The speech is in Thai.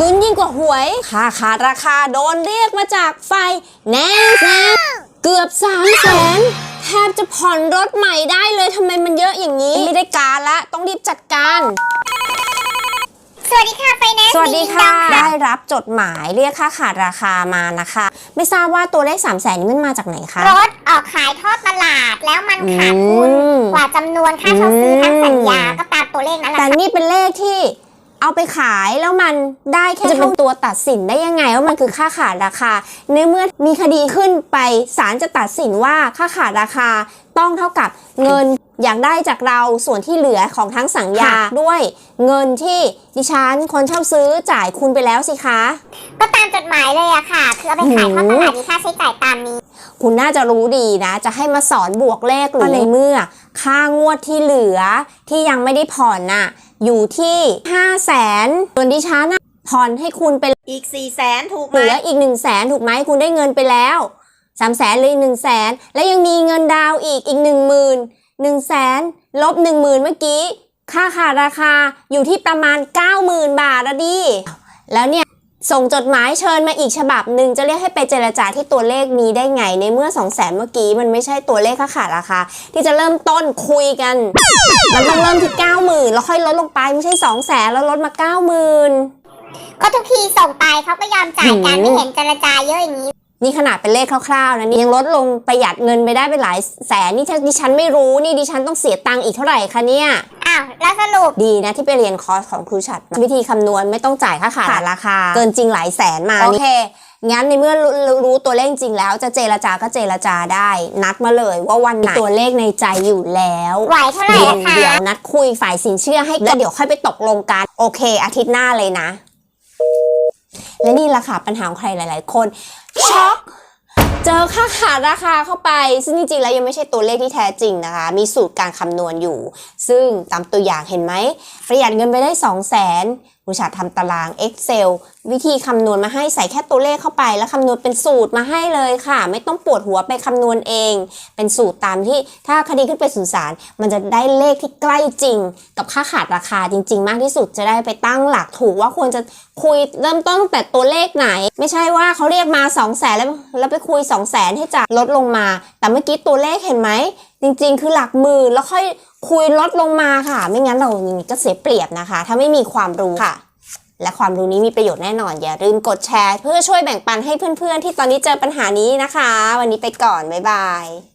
ลุ้นยิ่งกว่าหวย ค่าขาดราคาโดนเรียกมาจากไฟแน่แน่เกือบ3ามแสนแทบจะผ่อนรถใหม่ได้เลยทำไมมันเยอะอย่างนี้ ไม่ได้การละ ต้องรีบจัดการสวัสดีค่ะไฟแนนซ์สวัสดีค่ะได้ได้รับจดหมายเรียกค่าขาดราคามานะคะ ไม่ทราบว่าตัวเลข3ามแสนนี้มันมาจากไหนคะ รถออกขายทอดตลาดแล้วมันขาดทุนอืมกว่าจำนวนค่าเช่าซื้อทั้งสัญญาก็ตามตัวเลขนั้นแหละแต่ค่ะนี่เป็นเลขที่ เอาไปขายแล้วมันได้แค่จะเป็นตัวตัดสินได้ยังไงว่ามันคือค่าขาดราคา ในเมื่อมีคดีขึ้นไปศาลจะตัดสินว่าค่าขาดราคาต้องเท่ากับเงินอยากได้จากเราส่วนที่เหลือของทั้งสัญญาด้วยเงินที่ดิฉันคนเช่าซื้อจ่ายคุณไปแล้วสิคะ ก็ตามจดหมายเลยอะค่ะ คือเอาไปขายทอดตลาดมีค่าใช้จ่ายตามนี้ คุณน่าจะรู้ดีนะ จะให้มาสอนบวกเลขหรือในเมื่อ ค่างวดที่เหลือที่ยังไม่ได้ผ่อนน่ะ อยู่ที่ 5 0 0แสนส่วนดิฉันน่ะผ่อนให้คุณไปอีก4ี่แสนถูกไหเหมลืออีก 1 0 0 0 0แสนถูกไหมคุณได้เงินไปแล้ว3 0 0แสนเลยหนึ่งแสนแล้วยังมีเงินดาวน์อีกอีก 1 0 0 0 0 1 0 0 0 0แสนลบ 1 0,000 เมื่อกี้ ค่าขาดราคาอยู่ที่ประมาณ 90,000 บาทอะดิแล้วเนี่ย ส่งจดหมายเชิญมาอีกฉบับหนึ่งจะเรียกให้ไปเจรจาที่ตัวเลขนี้ได้ไง ในเมื่อ 2 0 0แสนเมื่อกี้มันไม่ใช่ตัวเลขค่าขาดราคาที่จะเริ่มต้นคุยกัน มันต้องเริ่มที่ 90,000 แล้วค่อยลดลงไปไม่ใช่ 2 0 0แสนแล้วลดมา 90,000 ก็ทุกทีส่งไปเขาก็ยอมจ่ายกันหืมไม่เห็นเจรจาเยอะอย่างนี้ นี่ขนาดเป็นเลขคร่าวๆนะนี่ยังลดลงประหยัดเงินไปได้ไปหลายแสนนี่ถ้าดิฉันไม่รู้นี่ดิฉันต้องเสียตังค์อีกเท่าไหร่คะเนี่ย อ้าวแล้วสรุป ดีนะที่ไปเรียนคอร์สของครูชัดมาวิธีคำนวณไม่ต้องจ่ายค่าขาดราคา เกินจริงหลายแสนมาโอเค งั้นในเมื่อรู้รู้รู้ตัวเลขจริงแล้ว จะเจรจาก็เจรจาได้ นัดมาเลยว่าวันไหนตัวเลขในใจอยู่แล้วไหวเท่าไหร่เดี๋ยวนะคะเดี๋ยวนัดคุยฝ่ายสินเชื่อให้แล้วเดี๋ยวค่อยไปตกลงกันโอเค อาทิตย์หน้าเลยนะ และนี่แหละค่ะปัญหาของใครหลาย ๆ คนช็อก เจอค่าขาดราคาเข้าไป ซึ่งจริงๆแล้วยังไม่ใช่ตัวเลขที่แท้จริงนะคะ มีสูตรการคำนวณอยู่ ซึ่งตามตัวอย่างเห็นไหม ประหยัดเงินไปได้ 2 0 0 0 0 0ผู้ชาทำตาราง Excel วิธีคำนวณมาให้ใส่แค่ตัวเลขเข้าไป แล้วคำนวณเป็นสูตรมาให้เลยค่ะ ไม่ต้องปวดหัวไปคำนวณเอง เป็นสูตรตามที่ถ้าคดีขึ้นไปสู่ศาลมันจะได้เลขที่ใกล้จริง กับค่าขาดราคาจริง ๆ มากที่สุดจะได้ไปตั้งหลักถูกว่าควรจะคุยเริ่มต้นตั้งแต่ตัวเลขไหน ไม่ใช่ว่าเขาเรียกมา 2 0 0แสนแล้วแล้วไปคุย 2 0 0แสนให้จ่ายลดลงมา แต่เมื่อกี้ตัวเลขเห็นไหม จริงๆ คือหลักหมื่นแล้วค่อยคุยลดลงมาค่ะ ไม่งั้นเราอย่างนี้ก็เสียเปรียบนะคะ ถ้าไม่มีความรู้ค่ะ และความรู้นี้มีประโยชน์แน่นอน อย่าลืมกดแชร์ เพื่อช่วยแบ่งปันให้เพื่อนๆ ที่ตอนนี้เจอปัญหานี้นะคะ วันนี้ไปก่อน บ๊ายบาย